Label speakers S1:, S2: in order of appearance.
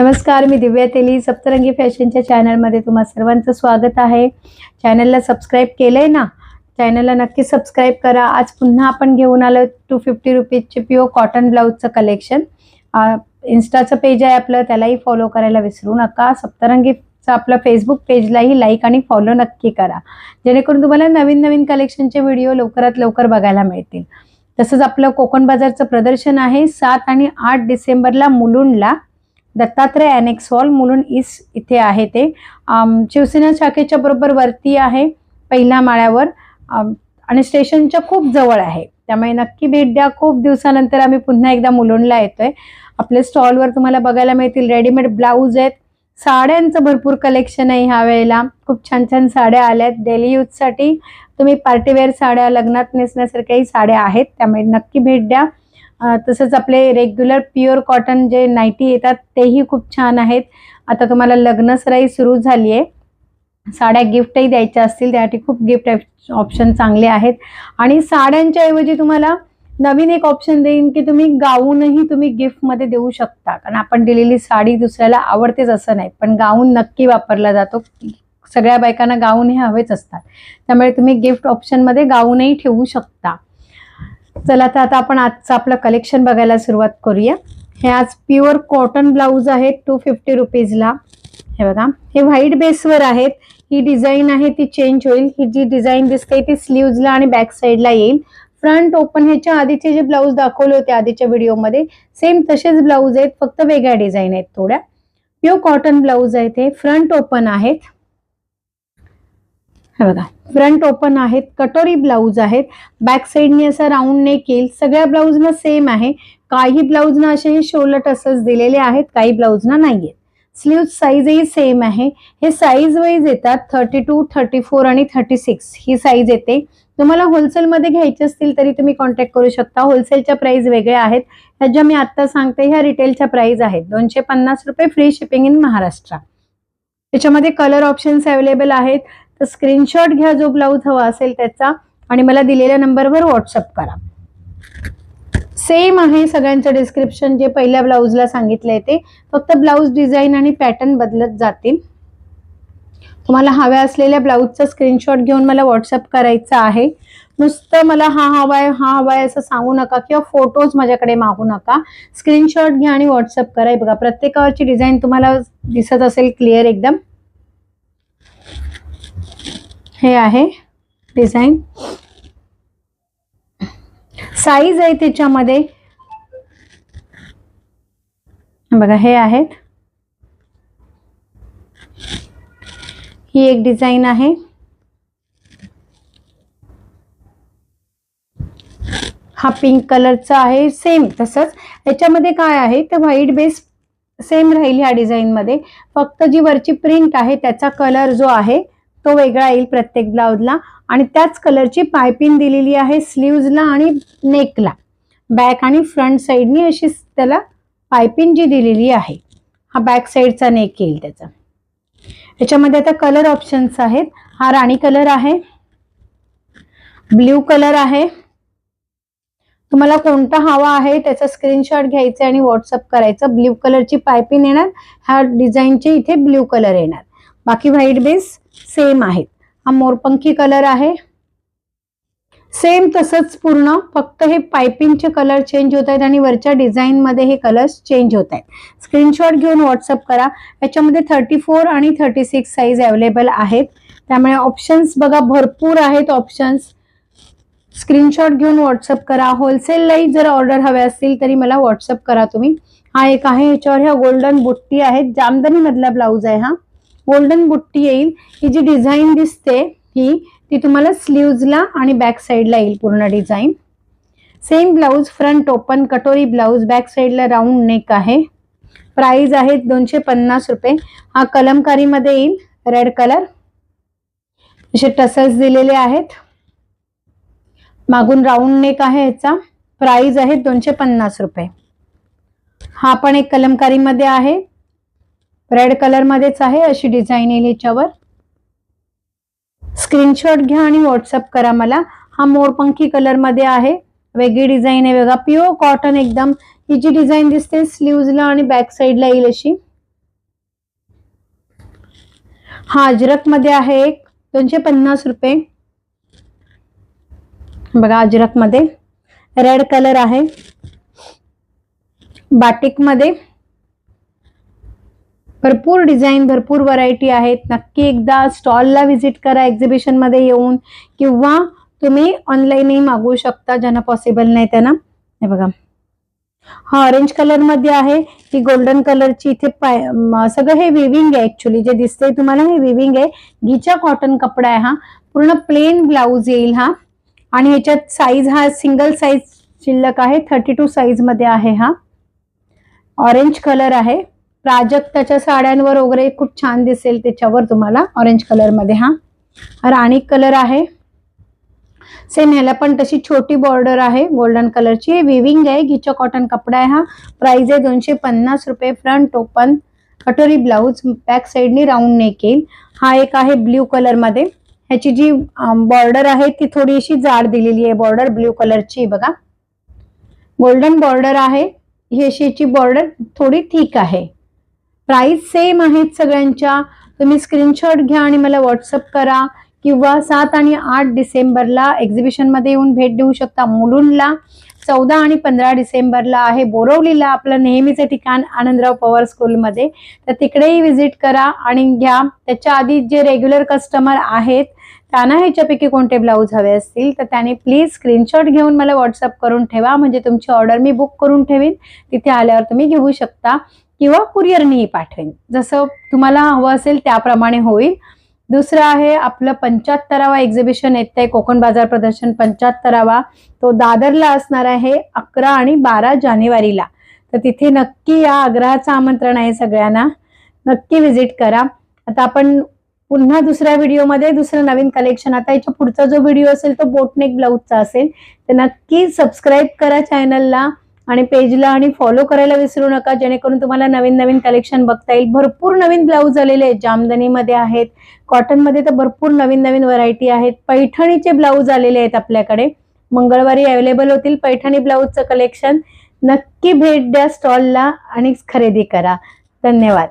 S1: नमस्कार मी दिव्या तेली. सप्तरंगी फॅशनच्या चॅनलमध्ये तुम्हा सर्वांचं स्वागत आहे. चॅनलला सबस्क्राईब केलंय ना? चॅनलला नक्की सबस्क्राईब करा. आज पुन्हा आपण घेऊन आलो टू फिफ्टी रुपीजचे प्युअर कॉटन ब्लाऊजचं कलेक्शन इन्स्टाचं पेज आहे आपलं त्यालाही फॉलो करायला विसरू नका. सप्तरंगीचं आपलं फेसबुक पेजलाही लाईक आणि फॉलो नक्की करा. जेणेकरून तुम्हाला नवीन नवीन कलेक्शनचे व्हिडिओ लवकरात लवकर बघायला मिळतील. तसंच आपलं कोकण बाजारचं प्रदर्शन आहे. सात आणि आठ डिसेंबरला मुलुंडला. Dattatray annexe hall Mulund east इथे आहे ते. शिवसेना शाखेच्या बरोबर वरती आहे पहिल्या माळ्यावर. आणि स्टेशनच्या खूप जवळ आहे. त्यामुळे नक्की भेट द्या. खूप दिवसानंतर आम्ही पुन्हा एकदा मुलुंडला येतोय. आपल्या स्टॉलवर तुम्हाला बघायला मिळतील रेडीमेड ब्लाऊज आहेत. साड्यांचं भरपूर कलेक्शन आहे ह्या वेळेला. खूप छान छान साड्या आल्या आहेत डेली यूजसाठी तुम्ही पार्टीवेअर साड्या लग्नात नेसण्यासारख्याही साड्या आहेत. त्यामुळे नक्की भेट द्या. तसंच आपले रेग्युलर प्युअर कॉटन जे नाईटी येतात तेही खूप छान आहेत. आता तुम्हाला लग्न सराई सुरू झाली आहे साड्या गिफ्टही द्यायच्या असतील त्यासाठी खूप गिफ्ट ऑप्शन चांगले आहेत. आणि साड्यांच्या ऐवजी तुम्हाला नवीन एक ऑप्शन देईन की तुम्ही गाऊनही तुम्ही गिफ्टमध्ये देऊ शकता. कारण आपण दिलेली साडी दुसऱ्याला आवडतेच असं नाही. पण गाऊन नक्की वापरला जातो. सगळ्या बायकांना गाऊन हे हवेच असतात. त्यामुळे तुम्ही गिफ्ट ऑप्शनमध्ये गाऊनही ठेवू शकता. चला तर आता आपण आजचं आपलं कलेक्शन बघायला सुरुवात करूया. हे आज प्युअर कॉटन ब्लाऊज आहे टू फिफ्टी रुपीजला हे बघा हे व्हाईट बेसवर आहेत. ही डिझाईन आहे ती चेंज होईल. ही जी डिझाईन दिसते ती स्लीव्जला आणि बॅक साईडला येईल. फ्रंट ओपन ह्याच्या आधीचे जे ब्लाऊज दाखवले होते आधीच्या व्हिडिओमध्ये सेम तसेच ब्लाऊज आहेत फक्त वेगळ्या डिझाईन आहेत थोड्या. प्युअर कॉटन ब्लाऊज आहेत हे फ्रंट ओपन आहेत. हे बघा. फ्रंट ओपन आहेत कटोरी ब्लाऊज आहेत. बॅक साईडने असं राऊंड नेक येईल. सगळ्या ब्लाऊजना सेम आहे. काही ब्लाऊजना असे हे शोल्डर असंच दिलेले आहेत काही ब्लाऊजना नाहीयेत. स्लीव साईजही सेम आहे. हे साईज वाईज येतात थर्टी टू थर्टी फोर आणि थर्टी सिक्स ही साईज येते. तुम्हाला होलसेलमध्ये घ्यायचे असतील तरी तुम्ही कॉन्टॅक्ट करू शकता. होलसेलच्या प्राइस वेगळ्या आहेत. ह्या ज्या मी आत्ता सांगते ह्या रिटेलच्या प्राइस आहेत. दोनशे पन्नास रुपये फ्री शिपिंग इन महाराष्ट्र. त्याच्यामध्ये कलर ऑप्शन्स अवेलेबल आहेत. तर स्क्रीनशॉट घ्या जो ब्लाऊज हवा असेल त्याचा आणि मला दिलेल्या नंबरवर व्हॉट्सअप करा. सेम आहे सगळ्यांचं डिस्क्रिप्शन जे पहिल्या ब्लाऊजला सांगितलंय ते. फक्त ब्लाऊज डिझाईन आणि पॅटर्न बदलत जातील. तुम्हाला हव्या असलेल्या ब्लाऊजचा स्क्रीनशॉट घेऊन मला व्हॉट्सअप करायचा आहे. नुसतं मला हा हवाय हा हवाय असं सांगू नका किंवा फोटोज माझ्याकडे मागू नका. स्क्रीनशॉट घ्या आणि व्हॉट्सअप करा. हे बघा प्रत्येकावरची डिझाईन तुम्हाला दिसत असेल क्लिअर एकदम. हे आहे डिझाईन. साईज आहे त्याच्यामध्ये बघा हे आहेत. ही एक डिझाईन आहे. हा पिंक कलरचा आहे सेम तसंच. याच्यामध्ये काय आहे तर व्हाईट बेस सेम राहील ह्या डिझाईनमध्ये. फक्त जी वरची प्रिंट आहे त्याचा कलर जो आहे तो वेगळा येईल प्रत्येक ब्लाऊजला. आणि त्याच कलरची पायपिंग दिलेली आहे स्लीव्जला आणि नेकला. बॅक आणि फ्रंट साईडनी अशी त्याला पायपिंग जी दिलेली आहे हा बॅक साईडचा नेक येईल त्याचा. याच्यामध्ये आता कलर ऑप्शन्स आहेत. हा राणी कलर आहे ब्ल्यू कलर आहे. तुम्हाला कोणता हवा आहे त्याचा स्क्रीनशॉट घ्यायचा आणि व्हॉट्सअप करायचं. ब्ल्यू कलरची पायपिंग येणार ह्या डिझाईनचे इथे ब्ल्यू कलर येणार. बाकी व्हाईट बेस सेम आहेत. हा मोरपंखी कलर आहे. सेम तसंच पूर्ण फक्त हे पायपिंगचे कलर चेंज होत आहेत आणि वरच्या डिझाईनमध्ये हे कलर्स चेंज होत आहेत. स्क्रीनशॉट घेऊन व्हॉट्सअप करा. याच्यामध्ये थर्टी फोर आणि थर्टी सिक्स साईज अवेलेबल आहेत. त्यामुळे ऑप्शन्स बघा भरपूर आहेत ऑप्शन्स. स्क्रीनशॉट घेऊन व्हॉट्सअप करा. होलसेललाही जर ऑर्डर हवे असतील तरी मला व्हॉट्सअप करा तुम्ही. हा एक आहे ह्याच्यावर ह्या गोल्डन बुट्टी आहेत. जामदनीमधला ब्लाऊज आहे हा. गोल्डन बुट्टी येईल. ही जी डिझाईन दिसते ही ती तुम्हाला स्लीव्जला आणि बॅक साईडला येईल पूर्ण design same blouse front open katori blouse back साईडला राऊंड नेक आहे. प्राइस आहे दोनशे पन्नास रुपये. हा कलमकारीमध्ये येईल रेड कलर असे टसल्स दिलेले आहेत. मागून राऊंड नेक आहे याचा. प्राइस आहे दोनशे पन्नास रुपये. हा पण एक कलमकारीमध्ये आहे. रेड कलर मध्येच आहे अशी डिझाईन येईल याच्यावर. स्क्रीनशॉट घ्या आणि व्हॉट्सअप करा मला. हा मोरपंखी कलरमध्ये आहे. वेगळी डिझाईन आहे बघा. प्युअर कॉटन एकदम. ही जी डिझाईन दिसते स्लीव्जला आणि बॅक साईडला येईल अशी. हा अजरकमध्ये आहे एक. दोनशे पन्नास रुपये. बघा अजरकमध्ये. रेड कलर आहे. बाटिकमध्ये. भरपूर डिझाईन भरपूर व्हरायटी आहेत. नक्की एकदा स्टॉलला व्हिजिट करा एक्झिबिशनमध्ये येऊन. किंवा तुम्ही ऑनलाईनही मागवू शकता ज्यांना पॉसिबल नाही त्यांना. हे बघा. हा ऑरेंज कलरमध्ये आहे. ही गोल्डन कलरची इथे पाय सगळं हे विविंग आहे ऍक्च्युली जे दिसतंय तुम्हाला हे विविंग आहे. गीचा कॉटन कपडा आहे हा. पूर्ण प्लेन ब्लाऊज येईल हा. आणि ह्याच्यात साईज हा सिंगल साईज शिल्लक आहे. थर्टी टू साईजमध्ये आहे हा. ऑरेंज कलर आहे. प्राजक्ताच्या साड्यांवर वगैरे खूप छान दिसेल त्याच्यावर तुम्हाला. ऑरेंज कलरमध्ये हा. राणी कलर आहे. सेम ह्याला पण तशी छोटी बॉर्डर आहे गोल्डन कलरची विविंग आहे घिचा कॉटन कपडा आहे हा. प्राइस आहे दोनशे पन्नास रुपये front open katori blouse back साईडनी राऊंड नेक येईल. हा एक आहे ब्ल्यू कलरमध्ये ह्याची जी बॉर्डर आहे ती थोडीशी जाड दिलेली आहे बॉर्डर ब्ल्यू कलरची बघा. गोल्डन बॉर्डर आहे. ही अशी बॉर्डर थोडी ठीक आहे. प्राईस सेम आहेत सगळ्यांच्या. तुम्ही स्क्रीनशॉट घ्या आणि मला व्हॉट्सअप करा किंवा सात आणि आठ डिसेंबरला एक्झिबिशनमध्ये येऊन भेट देऊ शकता. मुलुंडला चौदा आणि पंधरा डिसेंबरला आहे. बोरवलीला आपलं नेहमीचं ठिकाण आनंदराव पवार स्कूलमध्ये तर तिकडेही व्हिजिट करा आणि घ्या. त्याच्या आधी जे रेग्युलर कस्टमर आहेत त्यांना ह्याच्यापैकी कोणते ब्लाऊज हवे असतील तर त्याने प्लीज स्क्रीनशॉट घेऊन मला व्हॉट्सअप करून ठेवा. म्हणजे तुमची ऑर्डर मी बुक करून ठेवीन. तिथे आल्यावर तुम्ही घेऊ शकता. किंवा कुरिअरनेही पाठवेन. जसं तुम्हाला हवं असेल त्याप्रमाणे होईल. दुसरं आहे आपलं पंच्याहत्तरावा एक्झिबिशन येत आहे कोकण बाजार प्रदर्शन पंच्याहत्तरावा. तो दादरला असणार आहे अकरा आणि बारा जानेवारीला. तर तिथे नक्की या आग्रहाचं आमंत्रण आहे सगळ्यांना. नक्की व्हिजिट करा. आता आपण पुन्हा दुसऱ्या व्हिडिओमध्ये दुसरं नवीन कलेक्शन आता याच्या पुढचा जो व्हिडिओ असेल तो बोटनेक ब्लाऊजचा असेल. तर नक्की सबस्क्राईब करा चॅनलला आणि पेजला आणि फॉलो करायला विसरू नका जेणेकरून तुम्हाला नवीन नवीन कलेक्शन बघता येईल. भरपूर नवीन ब्लाऊज आलेले आहेत. जामदनीमध्ये आहेत कॉटनमध्ये तर भरपूर नवीन नवीन व्हरायटी आहेत. पैठणीचे ब्लाऊज आलेले आहेत आपल्याकडे. मंगळवारी अवेलेबल होतील पैठणी ब्लाऊजचं कलेक्शन नक्की भेट द्या स्टॉलला आणि खरेदी करा. धन्यवाद.